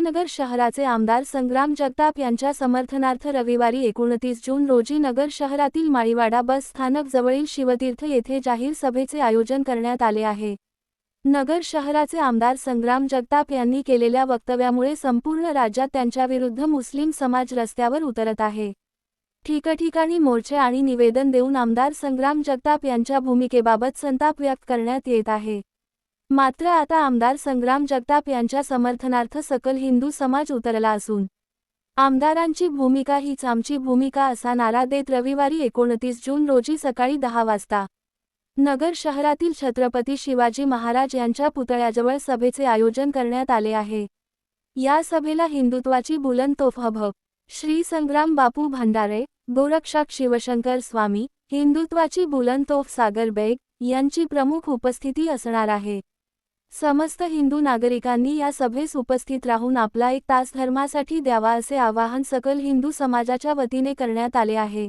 नगर शहराचे आमदार संग्राम जगताप यांच्या समर्थनार्थ रविवारी एकोणतीस जून रोजी नगर शहरातील माळीवाडा बस स्थानक जवळील शिवतीर्थ येथे जाहीर सभेचे आयोजन करण्यात आले आहे. नगर शहराचे आमदार संग्राम जगताप यांनी केलेल्या वक्तव्यामुळे संपूर्ण राज्यात त्यांच्याविरुद्ध मुस्लिम समाज रस्त्यावर उतरत आहे. ठिकठिकाणी मोर्चे आणि निवेदन देऊन आमदार संग्राम जगताप यांच्या भूमिकेबाबत संताप व्यक्त करण्यात येत आहे. मात्र आता आमदार संग्राम जगताप यांच्या समर्थनार्थ सकल हिंदू समाज उतरला असून आमदारांची भूमिका हीच आमची भूमिका असा नारा देत रविवारी एकोणतीस जून रोजी सकाळी दहा वाजता नगर शहरातील छत्रपती शिवाजी महाराज यांच्या पुतळ्याजवळ सभेचे आयोजन करण्यात आले आहे. या सभेला हिंदुत्वाची बुलंद तोफ श्री संग्राम बापू भंडारे गोरक्षक शिवशंकर स्वामी हिंदुत्वाची बुलंद तोफ सागर बेग यांची प्रमुख उपस्थिती असणार आहे. समस्त हिंदू नागरिकांनी या सभेस उपस्थित राहून आपला एक तास धर्मासाठी द्यावा असे आवाहन सकल हिंदू समाजाच्या वतीने करण्यात आले आहे.